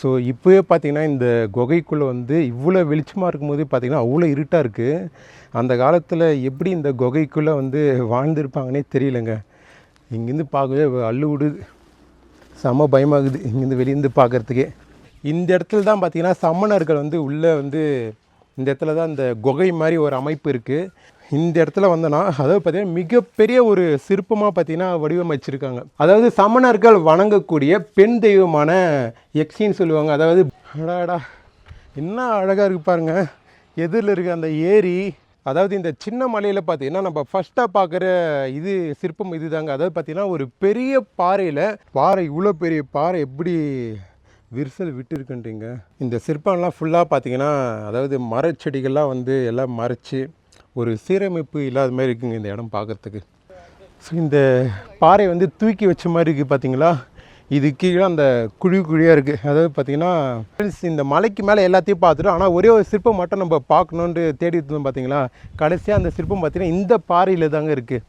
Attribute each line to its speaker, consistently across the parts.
Speaker 1: So இப்போவே பார்த்தீங்கன்னா இந்த குகைக்குள்ளே வந்து இவ்வளோ வெளிச்சமாக இருக்கும்போது பார்த்தீங்கன்னா அவ்வளோ இருட்டாக இருக்குது அந்த காலத்தில் எப்படி இந்த குகைக்குள்ளே வந்து வாழ்ந்துருப்பாங்கன்னே தெரியலங்க. இங்கேருந்து பார்க்கவே அள்ளு விடுது செம பயமாகுது இங்கேருந்து வெளியேருந்து பார்க்குறதுக்கே. இந்த இடத்துல தான் பார்த்திங்கன்னா சமணர்கள் வந்து உள்ளே வந்து இந்த இடத்துல தான் இந்த குகை மாதிரி ஒரு அமைப்பு இருக்குது இந்த இடத்துல வந்தோன்னா அதாவது பார்த்தீங்கன்னா மிகப்பெரிய ஒரு சிற்பமாக பார்த்தீங்கன்னா வடிவமைச்சிருக்காங்க. அதாவது சமணர்கள் வணங்கக்கூடிய பெண் தெய்வமான யக்ஷின்னு சொல்லுவாங்க. அதாவது அடாடா என்ன அழகாக இருக்கு பாருங்க. எதிரில் இருக்க அந்த ஏரி அதாவது இந்த சின்ன மலையில் பார்த்தீங்கன்னா நம்ம ஃபஸ்ட்டாக பார்க்குற இது சிற்பம் இதுதாங்க. அதாவது பார்த்தீங்கன்னா ஒரு பெரிய பாறையில் பாறை இவ்வளோ பெரிய பாறை எப்படி விரிசல் விட்டு இருக்குன்றீங்க இந்த சிற்பம்லாம் ஃபுல்லாக பார்த்தீங்கன்னா அதாவது மரச்செடிகள்லாம் வந்து எல்லாம் மறைச்சு ஒரு சீரமைப்பு இல்லாத மாதிரி இருக்குங்க இந்த இடம் பார்க்குறதுக்கு. ஸோ இந்த பாறை வந்து தூக்கி வச்ச மாதிரி இருக்குது பார்த்தீங்களா இது கீழே அந்த குழி குழியாக இருக்குது அதாவது பார்த்தீங்கன்னா இந்த மலைக்கு மேலே எல்லாத்தையும் பார்த்துட்டோம் ஆனால் ஒரே ஒரு சிற்பம் மட்டும் நம்ம பார்க்கணுன்ட்டு தேடி இருந்தோம் பார்த்தீங்களா கடைசியாக அந்த சிற்பம் பார்த்திங்கன்னா இந்த பாறையில் தாங்க இருக்குது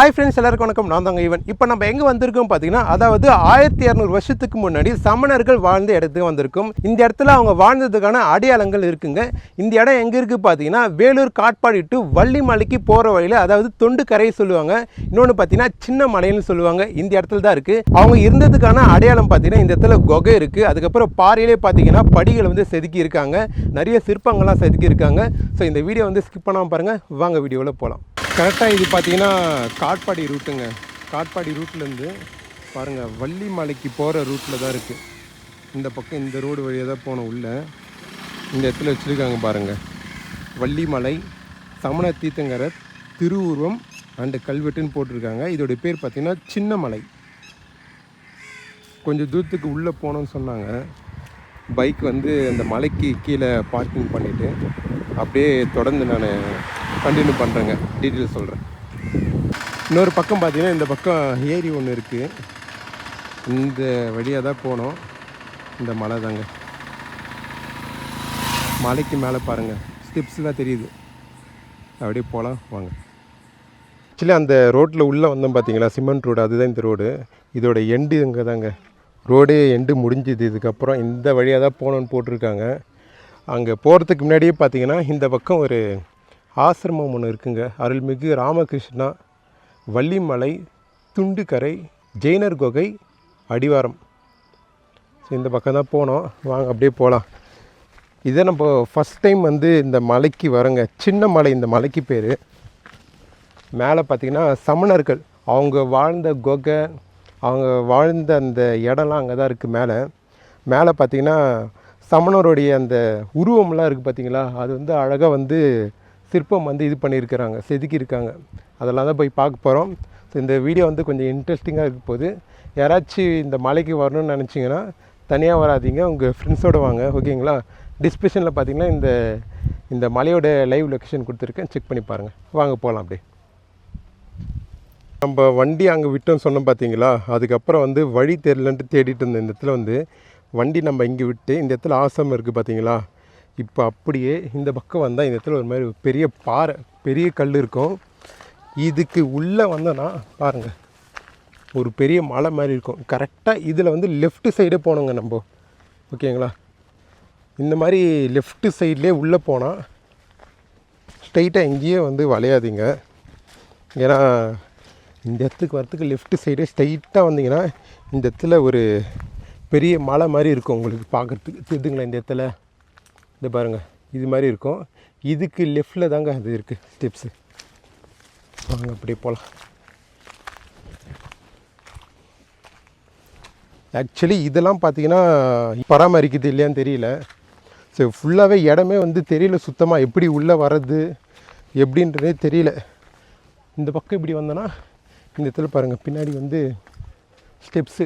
Speaker 1: ஹாய் ஃப்ரெண்ட்ஸ் எல்லாருக்கும் வணக்கம். நான் தாங்க ஈவன் இப்போ நம்ம எங்கே வந்திருக்கோம் பார்த்தீங்கன்னா அதாவது ஆயிரத்தி இரநூறு வருஷத்துக்கு முன்னாடி சமணர்கள் வாழ்ந்த இடத்துக்கு வந்திருக்கோம். இந்த இடத்துல அவங்க வாழ்ந்ததுக்கான அடையாளங்கள் இருக்குங்க. இந்த இடம் எங்கே இருக்குது பார்த்தீங்கன்னா வேலூர் காட்பாடி டு வள்ளிமலைக்கு போகிற வழியில் அதாவது தொண்டு கரையை சொல்லுவாங்க. இன்னொன்று பார்த்தீங்கன்னா சின்ன மலைன்னு சொல்லுவாங்க. இந்த இடத்துல தான் இருக்குது அவங்க இருந்ததுக்கான அடையாளம் பார்த்தீங்கன்னா இந்த இடத்துல குகை இருக்குது அதுக்கப்புறம் பாறையிலே பார்த்தீங்கன்னா படிகள் வந்து செதுக்கி இருக்காங்க. நிறைய சிற்பங்கள்லாம் செதுக்கி இருக்காங்க. ஸோ இந்த வீடியோ வந்து ஸ்கிப் பண்ணாமல் பாருங்கள் வாங்க வீடியோவில் போகலாம் கரெக்டாக இது பார்த்தீங்கன்னா காட்பாடி ரூட்டுங்க. காட்பாடி ரூட்லேருந்து பாருங்கள் வள்ளிமலைக்கு போகிற ரூட்டில் தான் இருக்குது இந்த பக்கம் இந்த ரோடு வழியாக தான் போன உள்ள. இந்த இடத்துல வச்சுருக்காங்க பாருங்கள் வள்ளிமலை சமண தீர்த்தங்கரர் திருவுருவம் அண்டு கல்வெட்டுன்னு போட்டிருக்காங்க. இதோடைய பேர் பார்த்திங்கன்னா சின்னமலை. கொஞ்சம் தூரத்துக்கு உள்ளே போனோன்னு சொன்னாங்க. பைக் வந்து அந்த மலைக்கு கீழே பார்க்கிங் பண்ணிவிட்டு அப்படியே தொடர்ந்து நான் கண்டினியூ பண்ணுறேங்க டீட்டெயில் சொல்கிறேன் இன்னொரு பக்கம் பார்த்தீங்கன்னா இந்த பக்கம் ஏரி ஒன்று இருக்குது இந்த வழியாக தான் போனோம். இந்த மலை தாங்க. மலைக்கு மேலே பாருங்கள் ஸ்டெப்ஸ்லாம் தெரியுது. அப்படியே போகலாம் வாங்க. ஆக்சுவலி அந்த ரோட்டில் உள்ளே வந்தோம் பார்த்தீங்களா? சிமெண்ட் ரோடு அதுதான் இந்த ரோடு. இதோட எண்டு இங்கே தாங்க. ரோடே எண்டு முடிஞ்சுது. இதுக்கப்புறம் இந்த வழியாக தான் போகணுன்னு போட்டிருக்காங்க. அங்கே போகிறதுக்கு முன்னாடியே பார்த்தீங்கன்னா இந்த பக்கம் ஒரு ஆசிரமம் ஒன்று இருக்குங்க. அருள்மிகு ராமகிருஷ்ணா வள்ளிமலை துண்டுக்கரை ஜெயினர் குகை அடிவாரம். ஸோ இந்த பக்கம் தான் போனோம். வாங்க அப்படியே போகலாம் இதை நம்ம ஃபஸ்ட் டைம் வந்து இந்த மலைக்கு வரோங்க சின்ன மலை இந்த மலைக்கு பேர். மேலே பார்த்தீங்கன்னா சமணர்கள். அவங்க வாழ்ந்த குகை அவங்க வாழ்ந்த அந்த இடம்லாம் அங்கே தான் இருக்குது மேலே. மேலே பார்த்தீங்கன்னா சமணருடைய அந்த உருவம்லாம் இருக்குது பார்த்தீங்களா அது வந்து அழகாக வந்து சிற்பம் வந்து இது பண்ணியிருக்கிறாங்க செதுக்கியிருக்காங்க. அதெல்லாம் தான் போய் பார்க்க போகிறோம் ஸோ இந்த வீடியோ வந்து கொஞ்சம் இன்ட்ரெஸ்டிங்காக இருக்க போது யாராச்சும் இந்த மலைக்கு வரணும்னு நினச்சிங்கன்னா தனியாக வராதீங்க. உங்கள் ஃப்ரெண்ட்ஸோடு வாங்க ஓகேங்களா? டிஸ்கிரிப்ஷனில் பார்த்தீங்கன்னா இந்த இந்த மலையோட லைவ் லொக்கேஷன் கொடுத்துருக்கேன். செக் பண்ணி பாருங்கள் வாங்க போகலாம் அப்படியே. நம்ம வண்டி அங்கே விட்டோம்னு சொன்னோம் பார்த்தீங்களா அதுக்கப்புறம் வந்து வழி தெரிலன்ட்டு தேடிட்டு இருந்த இந்த இடத்துல வந்து வண்டி நம்ம இங்கே விட்டு இந்த இடத்துல ஆசம் இருக்குது பார்த்தீங்களா இப்போ அப்படியே இந்த பக்கம் வந்தால் இந்த இடத்துல ஒரு மாதிரி பெரிய பாறை பெரிய கல் இருக்கும். இதுக்கு உள்ளே வந்தோன்னா பாருங்கள் ஒரு பெரிய மலை மாதிரி இருக்கும். கரெக்டாக இதில் வந்து லெஃப்ட் சைடே போனோங்க நம்ம. ஓகேங்களா? இந்த மாதிரி லெஃப்ட் சைட்லேயே உள்ளே போனால் ஸ்ட்ரைட்டாக எங்கேயே வந்து வளையாதீங்க. ஏன்னா இந்த இடத்துக்கு வரத்துக்கு லெஃப்ட் சைடே ஸ்ட்ரைட்டாக வந்தீங்கன்னா இந்த இடத்துல ஒரு பெரிய மலை மாதிரி இருக்கும் உங்களுக்கு பார்க்குறதுக்கு. தெரியுதுங்களா இந்த இடத்துல? இந்த பாருங்கள் இது மாதிரி இருக்கும். இதுக்கு லெஃப்டில் தாங்க அது இருக்குது ஸ்டெப்ஸு வாங்க அப்படியே போகலாம் ஆக்சுவலி இதெல்லாம் பார்த்தீங்கன்னா பராமரிக்குது இல்லையான்னு தெரியல. ஸோ ஃபுல்லாகவே இடமே வந்து தெரியல சுத்தமாக எப்படி உள்ளே வர்றது எப்படின்றதே தெரியல. இந்த பக்கம் இப்படி வந்தோன்னா இந்த இடத்துல பாருங்கள் பின்னாடி வந்து ஸ்டெப்ஸு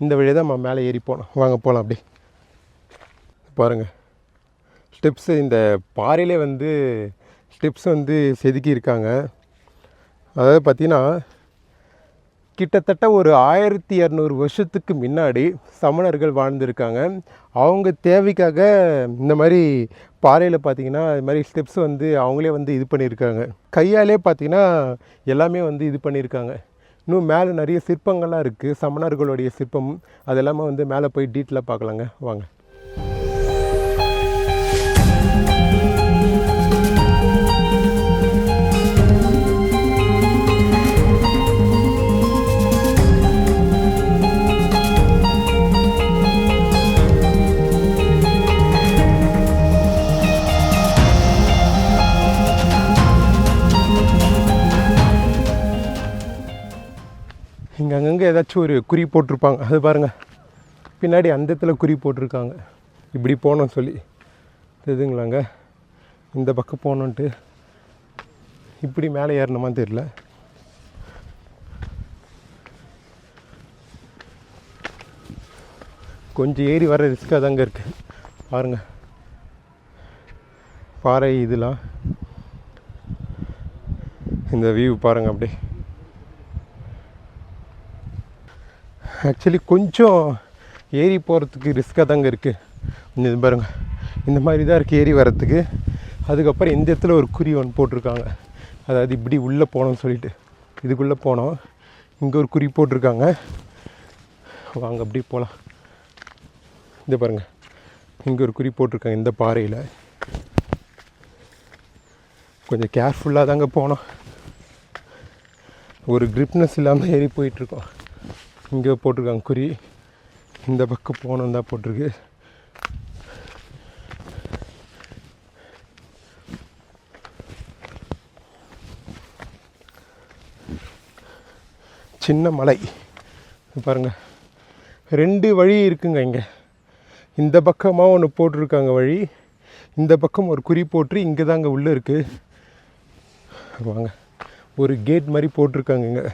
Speaker 1: இந்த வழியாக தான் நம்ம மேலே ஏறி போனோம் வாங்க போகலாம் அப்படி பாருங்கள் ஸ்டெப்ஸு இந்த பாறையிலே வந்து ஸ்டெப்ஸ் வந்து செதுக்கி இருக்காங்க. அதாவது பார்த்திங்கன்னா கிட்டத்தட்ட ஒரு ஆயிரத்தி இரநூறு வருஷத்துக்கு முன்னாடி சமணர்கள் வாழ்ந்திருக்காங்க. அவங்க தேவைக்காக இந்த மாதிரி பாறையில் பார்த்தீங்கன்னா இது மாதிரி ஸ்டெப்ஸ் வந்து அவங்களே வந்து இது பண்ணியிருக்காங்க. கையாலே பார்த்தீங்கன்னா எல்லாமே வந்து இது பண்ணியிருக்காங்க. இன்னும் மேலே நிறைய சிற்பங்கள்லாம் இருக்குது சமணர்களுடைய சிற்பம் அது எல்லாமே வந்து மேலே போய் டீட்டெயிலாக பார்க்கலாங்க. வாங்க. ஏதாச்சும் ஒரு குறி போட்டிருப்பாங்க. அது பாருங்கள் பின்னாடி அந்த இடத்துல குறி போட்டிருக்காங்க. இப்படி போகணும்னு சொல்லி. தெரியுதுங்களாங்க இந்த பக்கம் போகணுன்ட்டு இப்படி மேலே ஏறணுமா தெரியல. கொஞ்சம் ஏறி வர ரிஸ்க்காக தாங்க இருக்குது பாருங்கள் பாறை இதெல்லாம். இந்த வியூ பாருங்கள் அப்படியே. ஆக்சுவலி கொஞ்சம் ஏறி போகிறதுக்கு ரிஸ்க்காக தாங்க இருக்குது இது பாருங்க. இந்த மாதிரி தான் இருக்குது ஏறி வரத்துக்கு அதுக்கப்புறம் இந்த இடத்துல ஒரு குறி ஒன்று போட்டிருக்காங்க. அதாவது இப்படி உள்ளே போனோம்னு சொல்லிட்டு. இதுக்குள்ளே போனோம். இங்கே ஒரு குறி போட்டிருக்காங்க. வாங்க அப்படி போகலாம் இந்த பாருங்கள் இங்கே ஒரு குறி போட்டிருக்காங்க இந்த பாறையில். கொஞ்சம் கேர்ஃபுல்லாக தாங்க போனோம். ஒரு கிரிப்னஸ் இல்லாமல் ஏறி போயிட்டுருக்கோம் இங்கே போட்டிருக்காங்க குறி. இந்த பக்கம் போகணும் தான் போட்டிருக்கு. சின்ன மலை. பாருங்கள் பாருங்க. ரெண்டு வழி இருக்குங்க இங்கே. இந்த பக்கமாக ஒன்று போட்டிருக்காங்க வழி. இந்த பக்கம் ஒரு குறி போட்டு இங்கே தாங்க உள்ளே இருக்குது வாங்க. ஒரு கேட் மாதிரி போட்டிருக்காங்க இங்கே.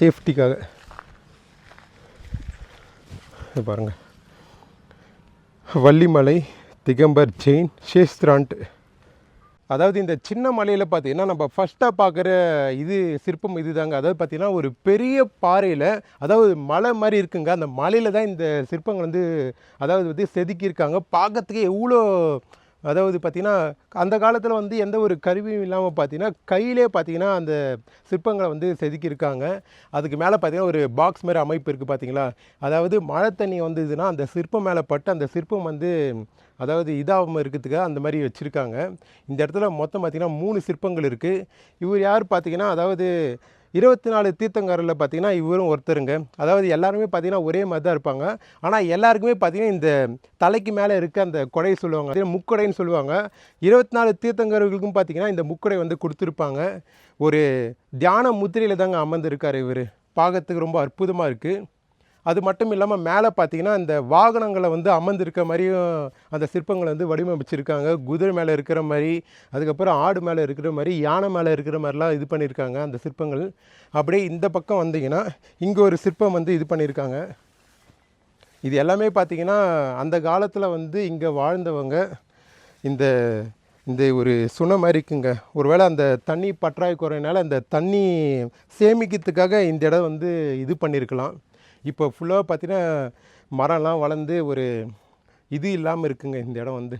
Speaker 1: சேஃப்டிக்காக. இது வள்ளிமலை திகம்பர் ஜெயின் ஷேஸ்திரான்ட் அதாவது இந்த சின்ன மலையில் பார்த்தீங்கன்னா நம்ம ஃபஸ்ட்டாக பார்க்குற இது சிற்பம் இது தாங்க அதாவது பார்த்திங்கன்னா ஒரு பெரிய பாறையில் அதாவது மலை மாதிரி இருக்குங்க. அந்த மலையில் தான் இந்த சிற்பங்கள் வந்து அதாவது வந்து செதுக்கியிருக்காங்க. பார்க்கறதுக்கே எவ்வளோ அதாவது பார்த்திங்கன்னா அந்த காலத்தில் வந்து எந்த ஒரு கருவியும் இல்லாமல் பார்த்தீங்கன்னா கையிலே பார்த்தீங்கன்னா அந்த சிற்பங்களை வந்து செதுக்கியிருக்காங்க. அதுக்கு மேலே பார்த்திங்கன்னா ஒரு பாக்ஸ் மாதிரி அமைப்பு இருக்குது பார்த்திங்களா? அதாவது மழை தண்ணி வந்ததுன்னா அந்த சிற்பம் மேலே பட்டு அந்த சிற்பம் வந்து அதாவது இதாகாமல் இருக்கிறதுக்காக அந்த மாதிரி வச்சுருக்காங்க. இந்த இடத்துல மொத்தம் பார்த்திங்கன்னா மூணு சிற்பங்கள் இருக்குது இவர் யார் பார்த்தீங்கன்னா அதாவது இருபத்தி நாலு தீர்த்தங்காரில் பார்த்தீங்கன்னா இவரும் ஒருத்தருங்க. அதாவது எல்லாருமே பார்த்தீங்கன்னா ஒரே மாதிரி தான் இருப்பாங்க. ஆனால் எல்லாருக்குமே பார்த்திங்கன்னா இந்த தலைக்கு மேலே இருக்க அந்த கொடை சொல்லுவாங்க. முக்கொடைன்னு சொல்லுவாங்க. இருபத்தி நாலு தீர்த்தங்கர்களுக்கும் பார்த்தீங்கன்னா இந்த முக்கொடை வந்து கொடுத்துருப்பாங்க. ஒரு தியான முத்திரையில் தாங்க அமர்ந்திருக்கார் இவர். பார்க்கறதுக்கு ரொம்ப அற்புதமாக இருக்குது அது மட்டும் இல்லாமல் மேலே பார்த்தீங்கன்னா இந்த வாகனங்களை வந்து அமர்ந்திருக்க மாதிரியும் அந்த சிற்பங்களை வந்து வடிவமைச்சிருக்காங்க. குதிரை மேலே இருக்கிற மாதிரி அதுக்கப்புறம் ஆடு மேலே இருக்கிற மாதிரி யானை மேலே இருக்கிற மாதிரிலாம் இது பண்ணியிருக்காங்க அந்த சிற்பங்கள். அப்படியே இந்த பக்கம் வந்தீங்கன்னா இங்கே ஒரு சிற்பம் வந்து இது பண்ணியிருக்காங்க இது எல்லாமே பார்த்தீங்கன்னா அந்த காலத்தில் வந்து இங்கே வாழ்ந்தவங்க இந்த இந்த ஒரு சுனை மாதிரி இருக்குங்க. ஒருவேளை அந்த தண்ணி பற்றாக்குறையினால அந்த தண்ணி சேமிக்கிறதுக்காக இந்த இடம் வந்து இது பண்ணியிருக்கலாம் இப்போ ஃபுல்லாக பார்த்தீங்கன்னா மரம்லாம் வளர்ந்து ஒரு இது இல்லாமல் இருக்குங்க இந்த இடம் வந்து.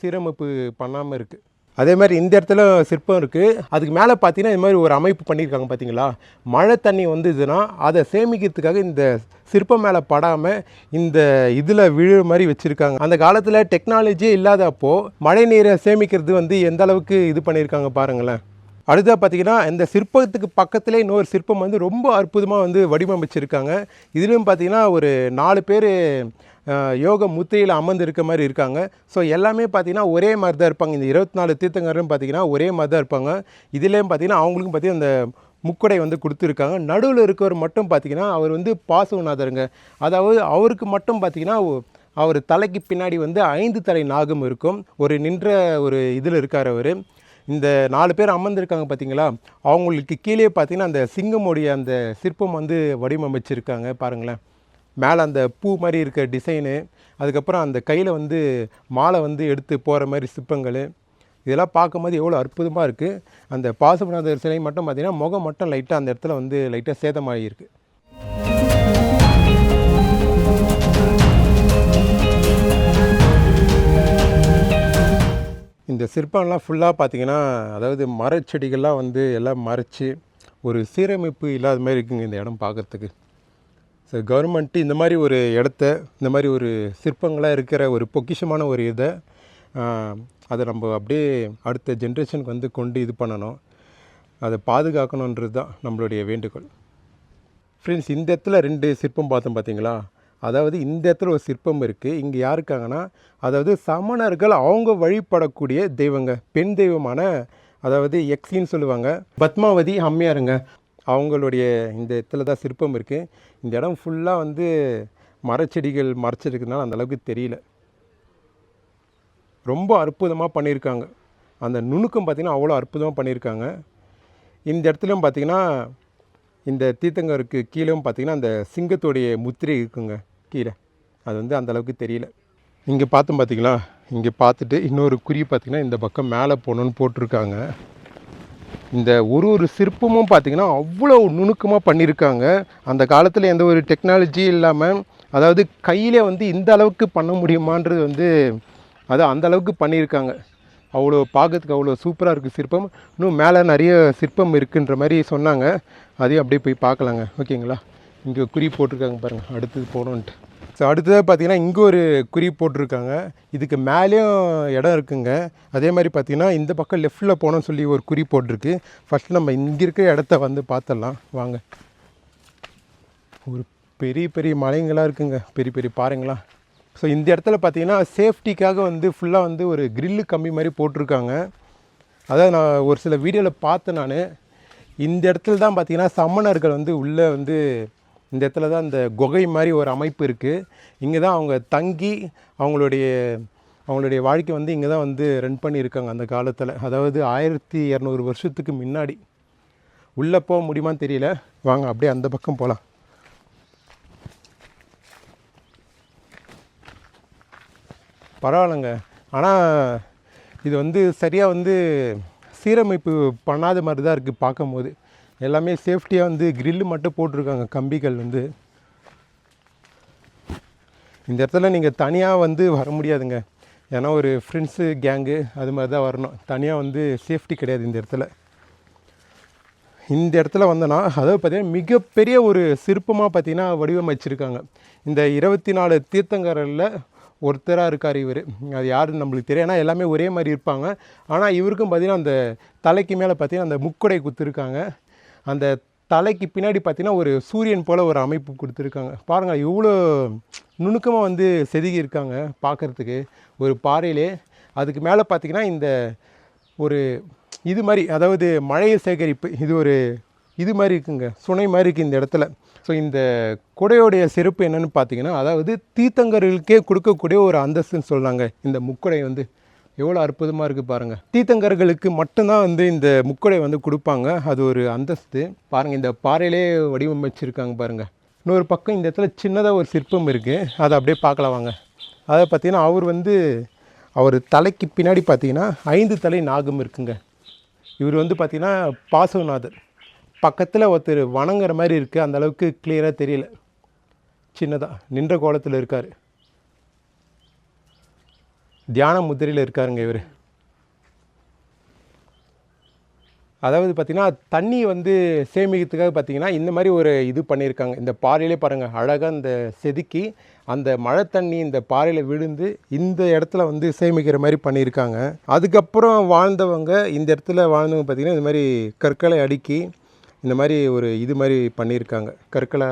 Speaker 1: சீரமைப்பு பண்ணாமல் இருக்குது அதே மாதிரி இந்த இடத்துல சிற்பம் இருக்குது அதுக்கு மேலே பார்த்தீங்கன்னா இது மாதிரி ஒரு அமைப்பு பண்ணியிருக்காங்க பார்த்தீங்களா? மழை தண்ணி வந்துதுன்னா அதை சேமிக்கிறதுக்காக இந்த சிற்பம் மேலே படாமல் இந்த இதில் விழுற மாதிரி வச்சுருக்காங்க. அந்த காலத்தில் டெக்னாலஜியே இல்லாதப்போ மழை நீரை சேமிக்கிறது வந்து எந்த அளவுக்கு இது பண்ணியிருக்காங்க பாருங்களேன். அடுத்தா பார்த்தீங்கன்னா இந்த சிற்பத்துக்கு பக்கத்திலே இன்னொரு சிற்பம் வந்து ரொம்ப அற்புதமாக வந்து வடிவமைச்சிருக்காங்க. இதுலேயும் பார்த்தீங்கன்னா ஒரு நாலு பேர் யோக முத்திரையில் அமர்ந்து இருக்க மாதிரி இருக்காங்க. ஸோ எல்லாமே பார்த்தீங்கன்னா ஒரே மாதிரி தான் இருப்பாங்க. இந்த இருபத்தி நாலு தீர்த்தங்கரும் பார்த்தீங்கன்னா ஒரே மாதிரி தான் இருப்பாங்க. இதுலேயும் பார்த்தீங்கன்னா அவங்களுக்கும் பார்த்தீங்கன்னா அந்த முக்குடை வந்து கொடுத்துருக்காங்க. நடுவில் இருக்கவர் மட்டும் பார்த்தீங்கன்னா அவர் வந்து பாசவநாதருங்க. அதாவது அவருக்கு மட்டும் பார்த்தீங்கன்னா அவர் தலைக்கு பின்னாடி வந்து ஐந்து தலை நாகம் இருக்கும். ஒரு நின்ற ஒரு இதில் இருக்கார் அவர். இந்த நாலு பேர் அமர்ந்திருக்காங்க பார்த்தீங்களா அவங்களுக்கு கீழே பார்த்தீங்கன்னா அந்த சிங்கமுடைய அந்த சிற்பம் வந்து வடிவமைச்சிருக்காங்க பாருங்களேன். மேலே அந்த பூ மாதிரி இருக்க டிசைனு அதுக்கப்புறம் அந்த கையில் வந்து மாலை வந்து எடுத்து போகிற மாதிரி சிற்பங்கள். இதெல்லாம் பார்க்கும்போது எவ்வளோ அற்புதமாக இருக்குது அந்த பாசுபநாதர் சிலை மட்டும் பார்த்திங்கன்னா முகம் மட்டும் லைட்டாக அந்த இடத்துல வந்து லைட்டாக சேதமாகிருக்கு இந்த சிற்பம்லாம் ஃபுல்லாக பார்த்தீங்கன்னா அதாவது மரச்செடிகள்லாம் வந்து எல்லாம் மறைச்சி ஒரு சீரமைப்பு இல்லாத மாதிரி இருக்குங்க இந்த இடம் பார்க்குறதுக்கு. ஸோ கவர்மெண்ட்டு இந்த மாதிரி ஒரு இடத்த இந்த மாதிரி ஒரு சிற்பங்களாக இருக்கிற ஒரு பொக்கிஷமான ஒரு இதை அதை நம்ம அப்படியே அடுத்த ஜென்ரேஷனுக்கு வந்து கொண்டு இது பண்ணணும். அதை பாதுகாக்கணுன்றது தான் நம்மளுடைய வேண்டுகோள். ஃப்ரெண்ட்ஸ் இந்த இடத்துல ரெண்டு சிற்பம் பார்த்தோம் பார்த்தீங்களா? அதாவது இந்த இடத்துல ஒரு சிற்பம் இருக்குது இங்கே யார் இருக்காங்கன்னா அதாவது சமணர்கள் அவங்க வழிபடக்கூடிய தெய்வங்க பெண் தெய்வமான அதாவது எக்ஸின்னு சொல்லுவாங்க பத்மாவதி அம்மையாருங்க. அவங்களுடைய இந்த இடத்துல தான் சிற்பம் இருக்குது இந்த இடம் ஃபுல்லாக வந்து மரச்செடிகள் மறைச்சிருக்கிறதுனால அந்த அளவுக்கு தெரியல. ரொம்ப அற்புதமாக பண்ணியிருக்காங்க அந்த நுணுக்கம் பார்த்திங்கன்னா அவ்வளோ அற்புதமாக பண்ணியிருக்காங்க இந்த இடத்துலையும் பார்த்திங்கன்னா இந்த தீர்த்தங்கருக்கு கீழேயும் பார்த்திங்கன்னா அந்த சிங்கத்தோடைய முத்திரை இருக்குங்க. கீழே. அது வந்து அந்தளவுக்கு தெரியல. இங்கே பார்த்தோம் பார்த்திங்களா இங்கே பார்த்துட்டு இன்னொரு குறி பார்த்திங்கன்னா இந்த பக்கம் மேலே போகணுன்னு போட்டிருக்காங்க. இந்த ஒரு ஒரு சிற்பமும் பார்த்திங்கன்னா அவ்வளோ நுணுக்கமாக பண்ணியிருக்காங்க. அந்த காலத்தில் எந்த ஒரு டெக்னாலஜி இல்லாமல் அதாவது கையிலே வந்து இந்த அளவுக்கு பண்ண முடியுமான்றது வந்து அது அந்த அளவுக்கு பண்ணியிருக்காங்க. அவ்வளோ பார்க்கறதுக்கு அவ்வளோ சூப்பராக இருக்குது சிற்பம். இன்னும் மேலே நிறைய சிற்பம் இருக்குன்ற மாதிரி சொன்னாங்க. அதையும் அப்படியே போய் பார்க்கலாங்க. ஓகேங்களா? இங்கே குறி போட்டிருக்காங்க பாருங்கள் அடுத்தது போகணுன்ட்டு ஸோ அடுத்ததாக பார்த்தீங்கன்னா இங்கே ஒரு குறி போட்டிருக்காங்க. இதுக்கு மேலேயும் இடம் இருக்குங்க. அதே மாதிரி பார்த்தீங்கன்னா இந்த பக்கம் லெஃப்ட்டில் போகணுன்னு சொல்லி ஒரு குறி போட்டிருக்கு. ஃபஸ்ட்டு நம்ம இங்கே இருக்கிற இடத்த வந்து பார்த்துடலாம் வாங்க. ஒரு பெரிய பெரிய மலைங்களாக இருக்குங்க. பெரிய பெரிய பாறைங்களா. ஸோ இந்த இடத்துல பார்த்தீங்கன்னா சேஃப்டிக்காக வந்து ஃபுல்லாக வந்து ஒரு க்ரில்லு கம்பி மாதிரி போட்டிருக்காங்க. அதாவது நான் ஒரு சில வீடியோவில் பார்த்தேன் நான். இந்த இடத்துல தான் பார்த்தீங்கன்னா சம்மணர்கள் வந்து உள்ளே வந்து இந்த இடத்துல தான் இந்த குகை மாதிரி ஒரு அமைப்பு இருக்குது இங்கே தான் அவங்க தங்கி அவங்களுடைய அவங்களுடைய வாழ்க்கை வந்து இங்கே தான் வந்து ரன் பண்ணியிருக்காங்க அந்த காலத்தில். அதாவது ஆயிரத்தி இரநூறு வருஷத்துக்கு முன்னாடி. உள்ளே போக முடியுமான்னு தெரியல. வாங்க அப்படியே அந்த பக்கம் போகலாம் பரவாயில்லைங்க. ஆனால் இது வந்து சரியாக வந்து சீரமைப்பு பண்ணாத மாதிரி தான் இருக்குது பார்க்கும்போது. எல்லாமே சேஃப்டியாக வந்து கிரில்லு மட்டும் போட்டிருக்காங்க. கம்பிகள் வந்து. இந்த இடத்துல நீங்கள் தனியாக வந்து வர முடியாதுங்க. ஏன்னா ஒரு ஃப்ரெண்ட்ஸு கேங்கு அது மாதிரி தான் வரணும். தனியாக வந்து சேஃப்டி கிடையாது இந்த இடத்துல. இந்த இடத்துல வந்தோன்னா அதாவது பார்த்திங்கன்னா மிகப்பெரிய ஒரு சிற்பமாக பார்த்தீங்கன்னா வடிவமைச்சிருக்காங்க. இந்த இருபத்தி நாலு தீர்த்தங்கரில் ஒருத்தராக இருக்கார் இவர். அது யாருன்னு நம்மளுக்கு தெரியும். ஏன்னா எல்லாமே ஒரே மாதிரி இருப்பாங்க. ஆனால் இவருக்கும் பார்த்திங்கன்னா அந்த தலைக்கு மேலே பார்த்திங்கன்னா அந்த முக்குடை குத்துருக்காங்க. அந்த தலைக்கு பின்னாடி பார்த்தீங்கன்னா ஒரு சூரியன் போல் ஒரு அமைப்பு கொடுத்துருக்காங்க. பாருங்கள் இவ்வளோ நுணுக்கமாக வந்து செதுகி இருக்காங்க பார்க்குறதுக்கு. ஒரு பாறையிலே அதுக்கு மேலே பார்த்தீங்கன்னா இந்த ஒரு இது மாதிரி அதாவது மழையை சேகரிப்பு இது ஒரு இது மாதிரி இருக்குங்க சுனை மாதிரி இருக்குது இந்த இடத்துல. ஸோ இந்த குடையோடைய சிறப்பு என்னென்னு பார்த்தீங்கன்னா அதாவது தீர்த்தங்கர்களுக்கே கொடுக்கக்கூடிய ஒரு அந்தஸ்துன்னு சொல்கிறாங்க இந்த முக்குடை வந்து. எவ்வளோ அற்புதமாக இருக்குது பாருங்கள் தீர்த்தங்கர்களுக்கு மட்டும்தான் வந்து இந்த முக்கொடை வந்து கொடுப்பாங்க. அது ஒரு அந்தஸ்து. பாருங்கள் இந்த பாறையிலே வடிவமைச்சிருக்காங்க பாருங்கள் இன்னொரு பக்கம் இந்த இடத்துல சின்னதாக ஒரு சிற்பம் இருக்குது அதை அப்படியே பார்க்கலாம் வாங்க. அதை பார்த்தீங்கன்னா அவர் வந்து அவர் தலைக்கு பின்னாடி பார்த்திங்கன்னா ஐந்து தலை நாகம் இருக்குங்க. இவர் வந்து பார்த்திங்கன்னா பாசவநாதர் பக்கத்தில் ஒருத்தர் வணங்குற மாதிரி இருக்குது அந்த அளவுக்கு கிளியராக தெரியல. சின்னதாக நின்ற கோலத்தில் இருக்கார். தியான முதிரையில் இருக்காருங்க இவர். அதாவது பார்த்திங்கன்னா தண்ணி வந்து சேமிக்கிறதுக்காக பார்த்தீங்கன்னா இந்த மாதிரி ஒரு இது பண்ணியிருக்காங்க. இந்த பாறையிலே பாருங்கள் அழகாக இந்த செதுக்கி அந்த மழை தண்ணி இந்த பாறையில் விழுந்து இந்த இடத்துல வந்து சேமிக்கிற மாதிரி பண்ணியிருக்காங்க. அதுக்கப்புறம் வாழ்ந்தவங்க இந்த இடத்துல வாழ்ந்தவங்க பார்த்திங்கன்னா இந்த மாதிரி கற்களை அடுக்கி இந்த மாதிரி ஒரு இது மாதிரி பண்ணியிருக்காங்க. கற்களை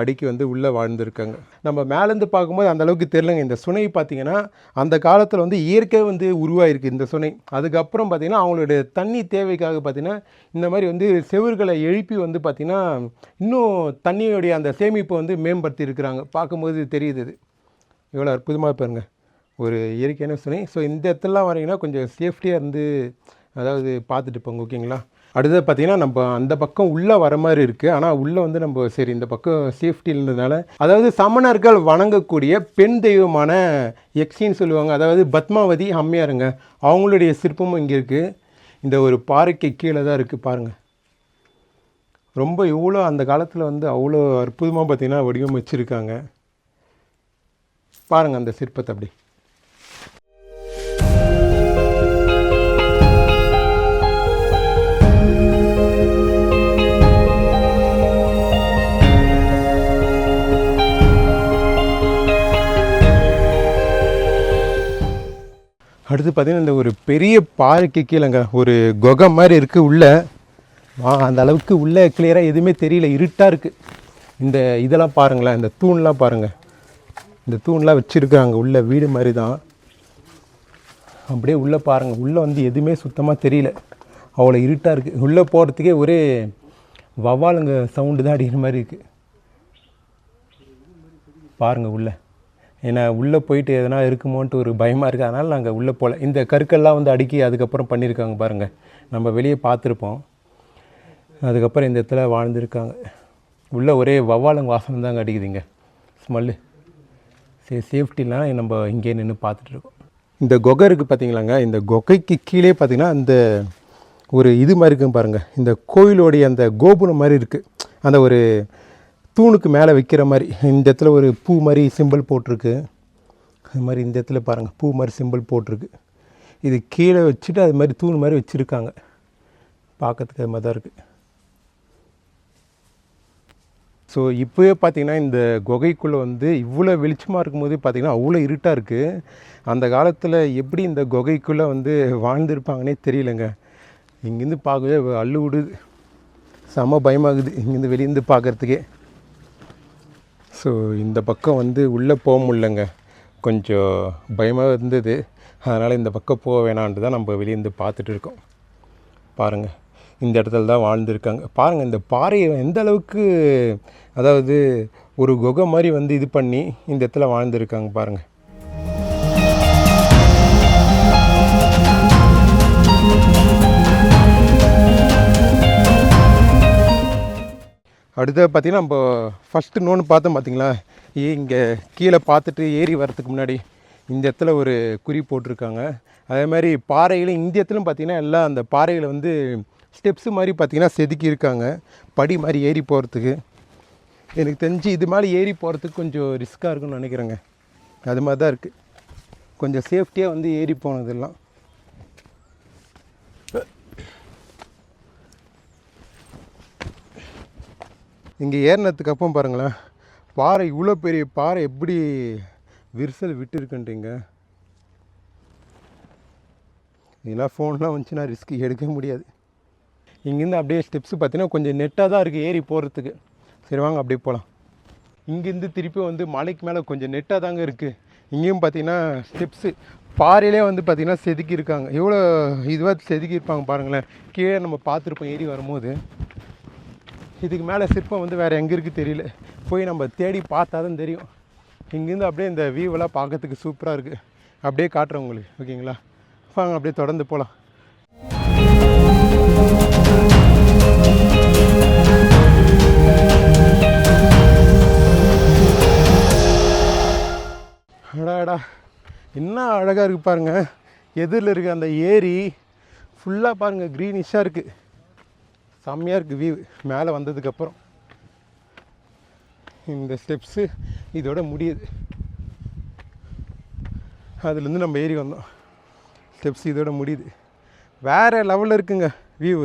Speaker 1: அடுக்கி வந்து உள்ளே வாழ்ந்துருக்காங்க. நம்ம மேலேருந்து பார்க்கும்போது அந்த அளவுக்கு தெரிலங்க இந்த சுனை பார்த்திங்கன்னா அந்த காலத்தில் வந்து இயற்கை வந்து உருவாயிருக்கு இந்த சுனை. அதுக்கப்புறம் பார்த்திங்கன்னா அவங்களுடைய தண்ணி தேவைக்காக பார்த்திங்கன்னா இந்த மாதிரி வந்து செவுர்களை எழுப்பி வந்து பார்த்திங்கன்னா இன்னும் தண்ணியுடைய அந்த சேமிப்பை வந்து மேம்படுத்தி இருக்கிறாங்க பார்க்கும்போது தெரியுது இது. எவ்வளோ அற்புதமாக பாருங்க. ஒரு இயற்கையான சுனை. ஸோ இந்த இடத்துலலாம் வரீங்கன்னா கொஞ்சம் சேஃப்டியாக இருந்து அதாவது பார்த்துட்டு போங்க ஓகேங்களா அடுத்தது பார்த்தீங்கன்னா நம்ம அந்த பக்கம் உள்ளே வர மாதிரி இருக்குது ஆனால் உள்ளே வந்து நம்ம சரி இந்த பக்கம் சேஃப்டி இருந்ததுனால அதாவது சமணர்கள் வணங்கக்கூடிய பெண் தெய்வமான யக்ஷின்னு சொல்லுவாங்க. அதாவது பத்மாவதி அம்மையாருங்க. அவங்களுடைய சிற்பமும் இங்கே இருக்குது இந்த ஒரு பாறைக்கு கீழே தான் இருக்குது பாருங்கள் ரொம்ப இவ்வளோ அந்த காலத்தில் வந்து அவ்வளோ அற்புதமாக பார்த்தீங்கன்னா வடிவமைச்சிருக்காங்க. பாருங்கள் அந்த சிற்பத்தை அப்படி அடுத்து பார்த்தீங்கன்னா இந்த ஒரு பெரிய பாறைக்கு கீழேங்க ஒரு குகை மாதிரி இருக்குது உள்ளே. வா அந்த அளவுக்கு உள்ளே கிளியராக எதுவுமே தெரியல இருட்டாக இருக்குது இந்த இதெல்லாம் பாருங்களேன் இந்த தூண்லாம் பாருங்கள் இந்த தூண்லாம் வச்சுருக்காங்க உள்ள வீடு மாதிரி தான். அப்படியே உள்ளே பாருங்கள் உள்ளே வந்து எதுவுமே சுத்தமாக தெரியல. அவ்வளோ இருட்டாக இருக்குது உள்ளே போகிறதுக்கே ஒரே வவ்வாலுங்க சவுண்டு தான் அடிக்கிற மாதிரி இருக்குது பாருங்கள் உள்ளே. ஏன்னா உள்ளே போயிட்டு எதனா இருக்குமோன்ட்டு ஒரு பயமாக இருக்குது அதனால் நாங்கள் உள்ளே போகல இந்த கற்கள்லாம் வந்து அடுக்கி அதுக்கப்புறம் பண்ணியிருக்காங்க பாருங்கள் நம்ம வெளியே பார்த்துருப்போம். அதுக்கப்புறம் இந்த இடத்துல வாழ்ந்துருக்காங்க. உள்ளே ஒரே வவ்வாலங்க வாசனம் தாங்க அடிக்குதுங்க. ஸ்மெல்லு. சரி சேஃப்டிலாம் நம்ம இங்கே நின்று பார்த்துட்ருக்கோம் இந்த கொகை இருக்குது பார்த்தீங்களாங்க இந்த கொகைக்கு கீழே பார்த்தீங்கன்னா அந்த ஒரு இது மாதிரி இருக்கும் பாருங்கள் இந்த கோயிலோடைய அந்த கோபுரம் மாதிரி இருக்குது அந்த ஒரு தூணுக்கு மேலே வைக்கிற மாதிரி இந்த இடத்துல ஒரு பூ மாதிரி சிம்பிள் போட்டிருக்கு. அது மாதிரி இந்த இடத்துல பாருங்கள் பூ மாதிரி சிம்பிள் போட்டிருக்கு. இது கீழே வச்சுட்டு அது மாதிரி தூண் மாதிரி வச்சுருக்காங்க. பார்க்கறதுக்கு அது மாதிரி தான் இருக்குது ஸோ இப்போவே பார்த்திங்கன்னா இந்த குகைக்குள்ளே வந்து இவ்வளோ வெளிச்சமாக இருக்கும்போது பார்த்தீங்கன்னா அவ்வளோ இருட்டாக இருக்குது அந்த காலத்தில் எப்படி இந்த குகைக்குள்ளே வந்து வாழ்ந்துருப்பாங்கன்னே தெரியலங்க. இங்கேருந்து பார்க்கவே அள்ளு விடுது செம பயமாகுது இங்கேருந்து வெளியேருந்து பார்க்குறதுக்கே. ஸோ இந்த பக்கம் வந்து உள்ளே போக முடியலங்க. கொஞ்சம் பயமாக இருந்தது. அதனால் இந்த பக்கம் போக வேணான்ட்டு தான் நம்ம வெளியேருந்து பார்த்துட்டு இருக்கோம். பாருங்கள் இந்த இடத்துல தான் வாழ்ந்துருக்காங்க. பாருங்கள் இந்த பாறையை எந்த அளவுக்கு அதாவது ஒரு குகை மாதிரி வந்து இது பண்ணி இந்த இடத்துல வாழ்ந்துருக்காங்க பாருங்கள் அடுத்தது பார்த்திங்கன்னா நம்ம ஃபஸ்ட்டு நோன்னு பார்த்தோம் பார்த்திங்களா? ஏ இங்கே கீழே பார்த்துட்டு ஏறி வரத்துக்கு முன்னாடி இந்த இடத்துல ஒரு குறி போட்டிருக்காங்க. அதே மாதிரி பாறைகளும் இந்த இடத்துலையும் பார்த்தீங்கன்னா எல்லாம் அந்த பாறைகளை வந்து ஸ்டெப்ஸு மாதிரி பார்த்தீங்கன்னா செதுக்கி இருக்காங்க. படி மாதிரி ஏறி போகிறதுக்கு எனக்கு தெரிஞ்சு இது மாதிரி ஏறி போகிறதுக்கு கொஞ்சம் ரிஸ்க்காக இருக்கும்னு நினைக்கிறேங்க. அது மாதிரி தான் இருக்குது கொஞ்சம் சேஃப்டியாக வந்து ஏறி போனதெல்லாம். இங்கே ஏறினதுக்கு அப்புறம் பாருங்களேன் பாறை இவ்வளோ பெரிய பாறை எப்படி விரிசல் விட்டு இருக்குன்றீங்க இதெல்லாம் ஃபோன்லாம் வந்துச்சுன்னா ரிஸ்க் எடுக்க முடியாது. இங்கேருந்து அப்படியே ஸ்டெப்ஸ் பார்த்தீங்கன்னா கொஞ்சம் நெட்டாக தான் இருக்குது ஏறி போகிறதுக்கு சரி வாங்க அப்படியே போகலாம் இங்கேருந்து திருப்பி வந்து மலைக்கு மேலே கொஞ்சம் நெட்டாக தாங்க இருக்குது இங்கேயும் பார்த்தீங்கன்னா ஸ்டெப்ஸு பாறையிலே வந்து பார்த்திங்கன்னா செதுக்கியிருக்காங்க. எவ்வளோ இதுவாக செதுக்கி இருப்பாங்க பாருங்களேன். கீழே நம்ம பார்த்துருப்போம் ஏறி வரும்போது. இதுக்கு மேலே சிற்பம் வந்து வேறு எங்கே இருக்குது தெரியல. போய் நம்ம தேடி பார்த்தா தான் தெரியும். இங்கேருந்து அப்படியே இந்த வியூவெல்லாம் பார்க்கறதுக்கு சூப்பராக இருக்குது அப்படியே காட்டுறேன் உங்களுக்கு ஓகேங்களா? வாங்க அப்படியே தொடர்ந்து போகலாம். அடாடா என்ன அழகாக இருக்குது பாருங்கள் எதிரில் இருக்க அந்த ஏரி ஃபுல்லாக பாருங்கள் க்ரீனிஷாக இருக்குது செம்மையாக இருக்குது வியூ மேலே வந்ததுக்கப்புறம் இந்த ஸ்டெப்ஸு இதோட முடியுது. அதுலேருந்து நம்ம ஏறி வந்தோம். ஸ்டெப்ஸ் இதோட முடியுது. வேறு லெவலில் இருக்குங்க வியூ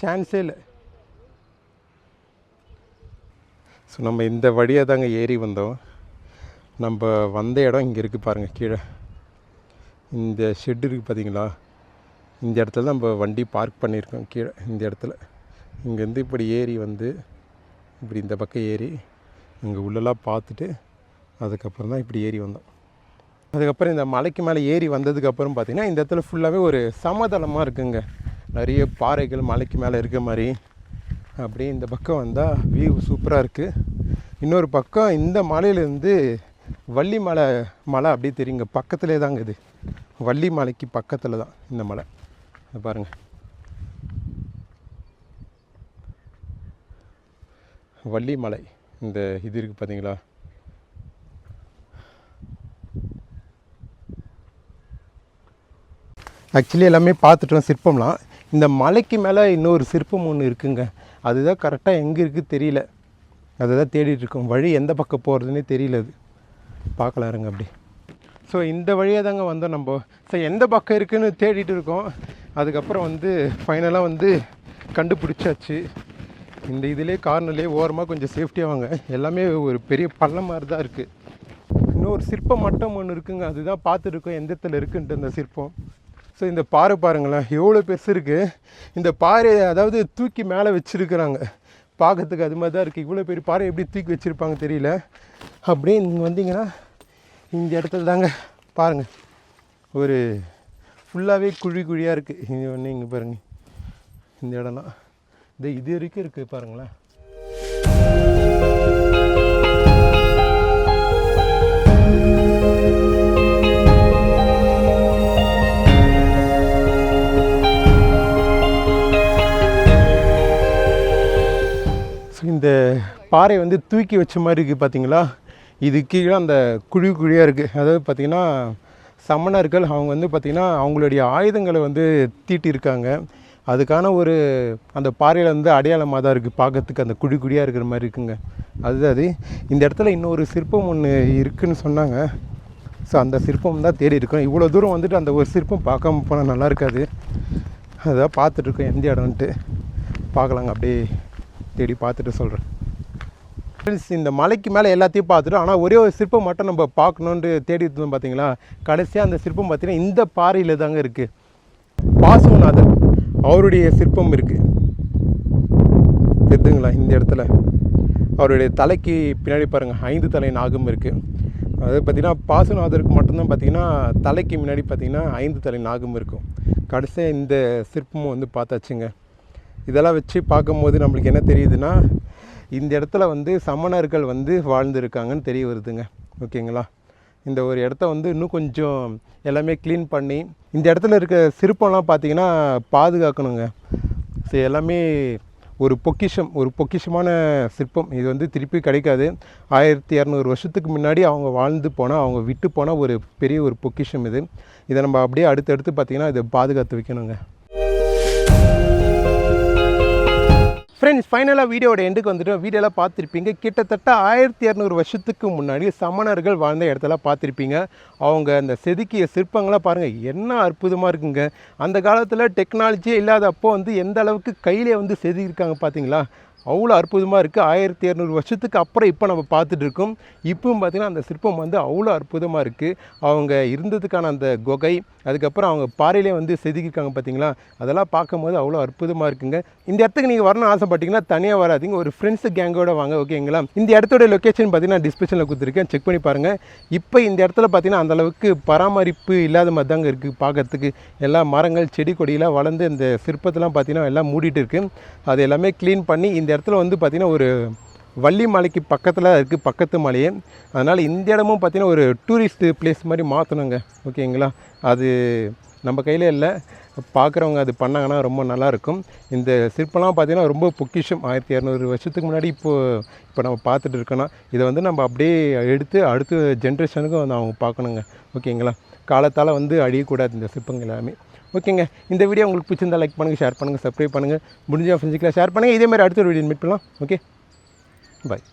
Speaker 1: சான்ஸே இல்லை. ஸோ நம்ம இந்த வழியாக தாங்க ஏறி வந்தோம். நம்ம வந்த இடம் இங்கே இருக்குது பாருங்கள் கீழே. இந்த ஷெட் இருக்குது பார்த்தீங்களா இந்த இடத்துல தான் நம்ம வண்டி பார்க் பண்ணியிருக்கோம். கீழே இந்த இடத்துல. இங்கேருந்து இப்படி ஏறி வந்து இப்படி இந்த பக்கம் ஏறி இங்கே உள்ளெல்லாம் பார்த்துட்டு அதுக்கப்புறம் தான் இப்படி ஏறி வந்தோம். அதுக்கப்புறம் இந்த மலைக்கு மேலே ஏறி வந்ததுக்கப்புறம் பார்த்திங்கன்னா இந்த இடத்துல ஃபுல்லாகவே ஒரு சமதளமாக இருக்குங்க. நிறைய பாறைகள் மலைக்கு மேலே இருக்க மாதிரி. அப்படியே இந்த பக்கம் வந்தால் வியூ சூப்பராக இருக்குது இன்னொரு பக்கம் இந்த மலையிலேருந்து வள்ளி மலை மலை அப்படியே தெரியுங்க. பக்கத்துலேயே தாங்க இது. வள்ளி மலைக்கு பக்கத்தில் தான் இந்த மலை. பாருங்கள் வள்ளி மலை இந்த இது இருக்குது பார்த்தீங்களா ஆக்சுவலி எல்லாமே பார்த்துட்டோம் சிற்பம்லாம். இந்த மலைக்கு மேலே இன்னொரு சிற்பம் ஒன்று இருக்குங்க. அதுதான் கரெக்டாக எங்கே இருக்குது தெரியல. அதுதான் தேடிட்டு இருக்கோம். வழி எந்த பக்கம் போகிறதுனே தெரியல அது. பார்க்கலாருங்க அப்படி ஸோ இந்த வழியாக தாங்க வந்தோம் நம்ம. ஸோ எந்த பக்கம் இருக்குதுன்னு தேடிட்டு இருக்கோம். அதுக்கப்புறம் வந்து ஃபைனலாக வந்து கண்டுபிடிச்சாச்சு. இந்த இதிலே கார்னர்லேயே ஓரமாக கொஞ்சம் சேஃப்டியாக வாங்க. எல்லாமே ஒரு பெரிய பள்ளம் மாதிரி தான் இருக்குது இன்னொரு இன்னொரு சிற்பம் மட்டம் ஒன்று இருக்குங்க. அதுதான் பார்த்துருக்கோம். எந்த இடத்துல இருக்குன்ட்டு அந்த சிற்பம். ஸோ இந்த பாறை பாருங்களேன். எவ்வளோ பெருசு இருக்குது இந்த பாறையை அதாவது தூக்கி மேலே வச்சுருக்குறாங்க. பார்க்கறதுக்கு அது மாதிரி தான் இருக்குது இவ்வளோ பெரிய பாறை எப்படி தூக்கி வச்சுருப்பாங்க தெரியல. அப்படியே நீங்கள் வந்தீங்கன்னா இந்த இடத்துல தாங்க பாருங்கள் ஒரு ஃபுல்லாகவே குழி குழியாக இருக்குது இது ஒன்று இங்கே பாருங்கள் இந்த இடம்லாம். இந்த இது வரைக்கும் இருக்குது பாருங்களேன். இந்த பாறை வந்து தூக்கி வச்ச மாதிரி இருக்குது பார்த்தீங்களா இது கீழே அந்த குழி குழியாக இருக்குது அதாவது பார்த்திங்கன்னா சமணர்கள் அவங்க வந்து பார்த்திங்கன்னா அவங்களுடைய ஆயுதங்களை வந்து தீட்டியிருக்காங்க. அதுக்கான ஒரு அந்த பாறையில் வந்து அடையாளமாக தான் இருக்குது பார்க்கறதுக்கு அந்த குழி குழியாக இருக்கிற மாதிரி இருக்குங்க. அது அது. இந்த இடத்துல இன்னொரு சிற்பம் ஒன்று இருக்குதுன்னு சொன்னாங்க. ஸோ அந்த சிற்பம் தான் தேடி இருக்கோம். இவ்வளோ தூரம் வந்துட்டு அந்த ஒரு சிற்பம் பார்க்காம போனால் நல்லா இருக்காது. அதான் பார்த்துட்ருக்கோம் எந்த இடம்ன்ட்டு பார்க்கலாங்க. அப்படியே தேடி பார்த்துட்டு சொல்கிறேன் ஃப்ரெண்ட்ஸ் இந்த மலைக்கு மேலே எல்லாத்தையும் பார்த்துட்டோம் ஆனால் ஒரே ஒரு சிற்பம் மட்டும் நம்ம பார்க்கணுன்ட்டு தேடி இருந்தோம் பார்த்தீங்களா கடைசியாக அந்த சிற்பம் பார்த்தீங்கன்னா இந்த பாறையில் தாங்க இருக்குது பாசுநாதர் அவருடைய சிற்பம் இருக்குது தெரிதுங்களா இந்த இடத்துல. அவருடைய தலைக்கு பின்னாடி பாருங்கள் ஐந்து தலை நாகம் இருக்குது அது பார்த்திங்கன்னா பாசுநாதருக்கு மட்டும்தான் பார்த்திங்கன்னா தலைக்கு முன்னாடி பார்த்திங்கன்னா ஐந்து தலை நாகம் இருக்கும். கடைசியாக இந்த சிற்பமும் வந்து பார்த்தாச்சுங்க. இதெல்லாம் வச்சு பார்க்கும்போது நம்மளுக்கு என்ன தெரியுதுன்னா இந்த இடத்துல வந்து சமணர்கள் வந்து வாழ்ந்துருக்காங்கன்னு தெரிய வருதுங்க ஓகேங்களா? இந்த ஒரு இடத்த வந்து இன்னும் கொஞ்சம் எல்லாமே க்ளீன் பண்ணி இந்த இடத்துல இருக்க சிற்பம்லாம் பார்த்திங்கன்னா பாதுகாக்கணுங்க. ஸோ எல்லாமே ஒரு பொக்கிஷம் ஒரு பொக்கிஷமான சிற்பம். இது வந்து திருப்பி கிடைக்காது. ஆயிரத்தி இரநூறு வருஷத்துக்கு முன்னாடி அவங்க வாழ்ந்து போனால் அவங்க விட்டு போன ஒரு பெரிய ஒரு பொக்கிஷம் இது. இதை நம்ம அப்படியே அடுத்தடுத்து பார்த்திங்கன்னா இதை பாதுகாத்து வைக்கணுங்க. ஃப்ரெண்ட்ஸ் ஃபைனலாக வீடியோட எண்டுக்கு வந்துட்டு வீடியோலாம் பார்த்துருப்பீங்க. கிட்டத்தட்ட ஆயிரத்தி இரநூறு வருஷத்துக்கு முன்னாடி சமணர்கள் வாழ்ந்த இடத்தெல்லாம் பார்த்துருப்பீங்க. அவங்க அந்த செதுக்கிய சிற்பங்களாம் பாருங்கள் என்ன அற்புதமாக இருக்குங்க. அந்த காலத்தில் டெக்னாலஜியே இல்லாதப்போ வந்து எந்த அளவுக்கு கையிலே வந்து செதுக்கியிருக்காங்க பார்த்தீங்களா அவ்வளோ அற்புதமாக இருக்குது ஆயிரத்தி இரநூறு வருஷத்துக்கு அப்புறம் இப்போ நம்ம பார்த்துட்டு இருக்கோம். இப்பவும் பார்த்திங்கன்னா அந்த சிற்பம் வந்து அவ்வளோ அற்புதமாக இருக்குது அவங்க இருந்ததுக்கான அந்த குகை அதுக்கப்புறம் அவங்க பாறையிலே வந்து செதுக்கியிருக்காங்க பார்த்தீங்களா அதெல்லாம் பார்க்கும்போது அவ்வளோ அற்புதமாக இருக்குங்க. இந்த இடத்துக்கு நீங்கள் வரணும்னு ஆசைப்பட்டீங்கன்னா தனியாக வராதீங்க. ஒரு ஃப்ரெண்ட்ஸு கேங்கோட வாங்க ஓகேங்களா இந்த இடத்தோட லொக்கேஷன் பார்த்தீங்கன்னா டிஸ்கிரிப்ஷனில் கொடுத்துருக்கேன். செக் பண்ணி பாருங்கள் இப்போ இந்த இடத்துல பார்த்தீங்கன்னா அந்தளவுக்கு பராமரிப்பு இல்லாத மாதிரி தாங்க இருக்குது பார்க்கறதுக்கு. எல்லா மரங்கள் செடி கொடியெல்லாம் வளர்ந்து இந்த சிற்பத்தெல்லாம் பார்த்தீங்கன்னா எல்லாம் மூடிட்டு இருக்குது அது எல்லாமே க்ளீன் பண்ணி இந்த இந்த இடத்துல வந்து பார்த்திங்கன்னா ஒரு வள்ளி மலைக்கு பக்கத்தில் இருக்குது பக்கத்து மலையே. அதனால் இந்த இடமும் பார்த்திங்கன்னா ஒரு டூரிஸ்ட்டு பிளேஸ் மாதிரி மாற்றணுங்க ஓகேங்களா? அது நம்ம கையில் இல்லை. பார்க்குறவங்க அது பண்ணாங்கன்னா ரொம்ப நல்லாயிருக்கும். இந்த சிற்பம்லாம் பார்த்திங்கன்னா ரொம்ப பொக்கிஷம். ஆயிரத்தி இரநூறு வருஷத்துக்கு முன்னாடி இப்போது இப்போ நம்ம பார்த்துட்டு இருக்கோன்னா இதை வந்து நம்ம அப்படியே எடுத்து அடுத்த ஜென்ரேஷனுக்கும் வந்து அவங்க பார்க்கணுங்க. ஓகேங்களா? காலத்தால் வந்து அழியக்கூடாது இந்த சிற்பங்கள் எல்லாமே. ஓகேங்க. இந்த வீடியோ உங்களுக்கு பிடிச்சிருந்தா லைக் பண்ணுங்கள் ஷேர் பண்ணுங்கள் சப்ஸ்கிரைப் பண்ணுங்கள் முடிஞ்ச ஃப்ரெண்ட்ஸுக்கெலாம் ஷேர் பண்ணுங்கள் இதே மாதிரி அடுத்த ஒரு வீடியோ மீட் பண்ணலாம். Okay bye